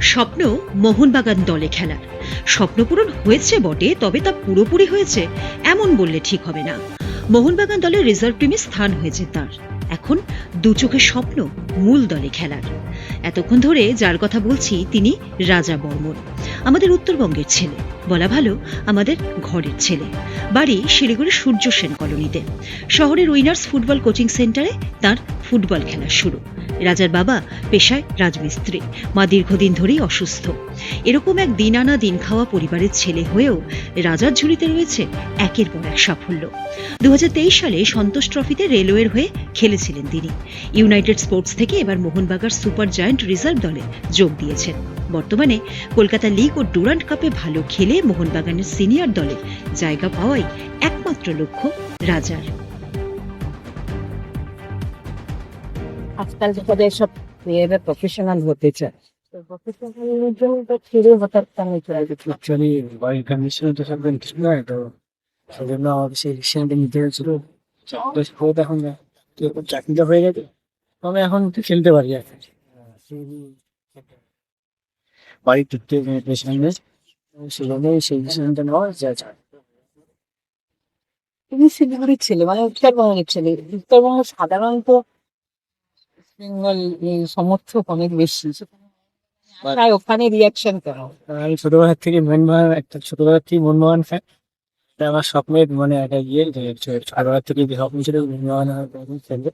স্বপ্ন মোহনবাগান দলে খেলার। স্বপ্নপূরণ হয়েছে বটে, তবে তা পুরোপুরি হয়েছে এমন বললে ঠিক হবে না। মোহনবাগান দলের রিজার্ভ টিমে স্থান হয়েছে তার। এখন দু চোখের স্বপ্ন মূল দলে খেলার। এতক্ষণ ধরে যার কথা বলছি তিনি রাজা বর্মন আমাদের উত্তরবঙ্গের ছেলে। বলা ভালো, আমাদের ঘরের ছেলে। বাড়ি শিলিগুড়ির সূর্য সেন কলোনিতে। শহরের উইনার্স ফুটবল কোচিং সেন্টারে তার ফুটবল খেলা শুরু। রাজার বাবা পেশায় রাজমিস্ত্রি। মা দীর্ঘদিন ধরেই অসুস্থ। এরকম এক দিন আনা দিন খাওয়া পরিবারের ছেলে হয়েও রাজার ঝুলিতে রয়েছে একের পর এক সাফল্য। দু হাজার তেইশ সালে সন্তোষ ট্রফিতে রেলওয়ের হয়ে খেলেছিলেন তিনি। ইউনাইটেড স্পোর্টস থেকে এবার মোহনবাগার সুপার জায়ান্ট রিজার্ভ দলে যোগ দিয়েছেন। বর্তমানে কলকাতা লিগ ও ডুরান্ট কাপে ভালো খেলে মোহনবাগানের সিনিয়র দলে জায়গা পাওয়াই একমাত্র লক্ষ্য রাজার। আজকাল যাদের সব মেয়েরা প্রফেশনাল হতে চায়। আমাকে সেই ডিসিশনটা নিতে হয়েছিল এখন চাকরিটা হয়ে গেছে আমি এখন একটু খেলতে পারি আর কি। বাড়ির টুকতে প্রেশার নেই সেই ডিসিশনটা নেওয়া যা যায় তুমি শিলিগুড়ির ছেলে মানে উত্তরবঙ্গের ছেলে উত্তরবঙ্গ সাধারণত বেঙ্গল সমর্থক অনেক বেশি। তাই ওখানে রিয়াকশন করো আমি ছোটবেলার থেকে মোহনবাগান একটা ছোটবেলার থেকে মোহনবাগান ফ্যান এটা আমার স্বপ্নের মানে একটা ইয়ে ছোটবেলার থেকে স্বপ্ন ছিল মোহনবাগান খেলবে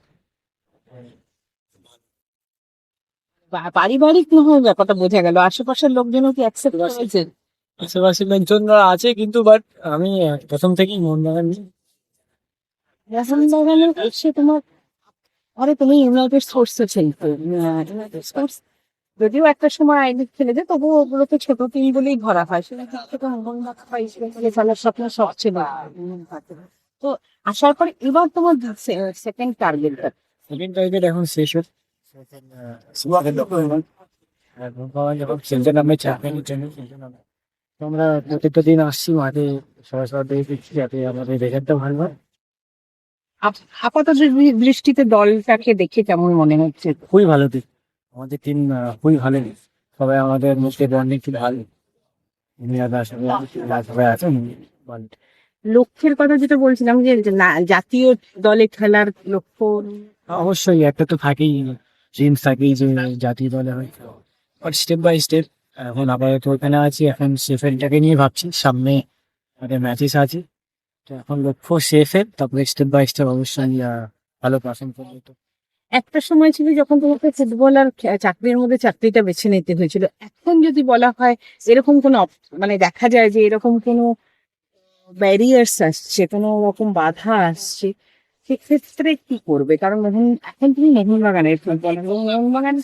পারিবারিক না হয় ব্যাপারটা বোঝা গেল? আশেপাশের লোকজনও কি অ্যাকসেপ্ট করেছে? আশেপাশে লোকজনরা আছে কিন্তু বাট আমি প্রথম থেকেই মোহনবাগান নিই। মোহনবাগানের এসে তোমার আরে তুমি ইউনাইটেড স্পোর্টস তো ইউনাইটেড স্পোর্টস যদিও একটা সময় আইডি খেলে যায় তবুও ওগুলোকে ছোট বলেই ধরা হয়। সেটা বা তো আসার পরে এবার তোমার সেকেন্ড টার্গেট সেকেন্ড টার্গেট এখন শেষ হচ্ছে খেলতে খেলতে আমরা প্রত্যেকটা দিন আসছি, মাঠে সবাই সবাই দেখে দিচ্ছি, যাতে আমাদের রেজাল্টটা ভালো হয়। আপাতত দৃষ্টিতে দলটাকে দেখে কেমন মনে হচ্ছে? খুবই ভালো দিক। আমাদের টিম খুবই ভালো সবাই আমাদের মধ্যে বন্ডিং খুব ভালো? সবাই সবাই আছে লক্ষ্যের কথা যেটা বলছিলাম যে জাতীয় দলে খেলার লক্ষ্য? অবশ্যই একটা তো থাকেই ড্রিম থাকেই যে জাতীয় দলে হয়। বাট স্টেপ বাই স্টেপ এখন আপাতত ওখানে আছি এখন সেফেলটাকে নিয়ে ভাবছি সামনে আমাদের ম্যাচেস আছে। এখন লক্ষ্য সেফের তারপরে স্টেপ বাই স্টেপ অবশ্যই ভালো পারফর্ম করবে তো। একটা সময় ছিল যখন তোমাকে ফুটবল আর চাকরির মধ্যে চাকরিটা বেছে নিতে হয়েছিল এখন যদি বলা হয় এরকম কোনো মানে দেখা যায় যে এরকম কোনো ব্যারিয়ার্স আসছে কোনো রকম বাধা আসছে সেক্ষেত্রে কি করবে? কারণ মোহন এখন তুমি মোহনবাগানের ফুটবল মোহনবাগান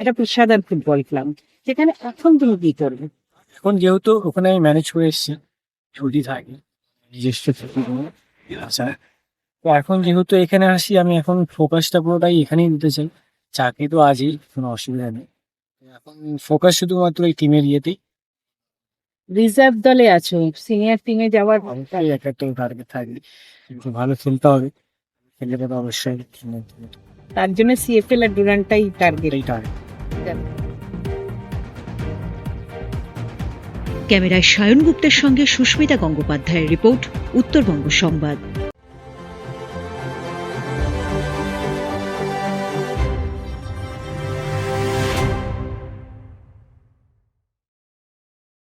একটা পেশাদার ফুটবল ক্লাব সেখানে এখন তুমি কি করবে? এখন যেহেতু ওখানে আমি ম্যানেজ করে এসেছি ছুটি থাকে। নিজস্ব আচ্ছা তো এখন যেহেতু এখানে আসি আমি এখন ফোকাসটা পুরোটাই এখানেই দিতে চাই। চাকরি তো আজই কোনো অসুবিধা নেই। এখন ফোকাস শুধুমাত্র এই টিমের ইয়েতেই। রিজার্ভ দলে আছো সিনিয়র টিমে যাওয়ার অবশ্যই একটা তো টার্গেট থাকবে কিন্তু ভালো খেলতে হবে। খেললে তো অবশ্যই তার জন্য সিএফএল আর ডুরান্টাই টার্গেট এই টার্গেট ক্যামেরায় সায়ন গুপ্তের সঙ্গে সুস্মিতা গঙ্গোপাধ্যায়ের রিপোর্ট উত্তরবঙ্গ সংবাদ।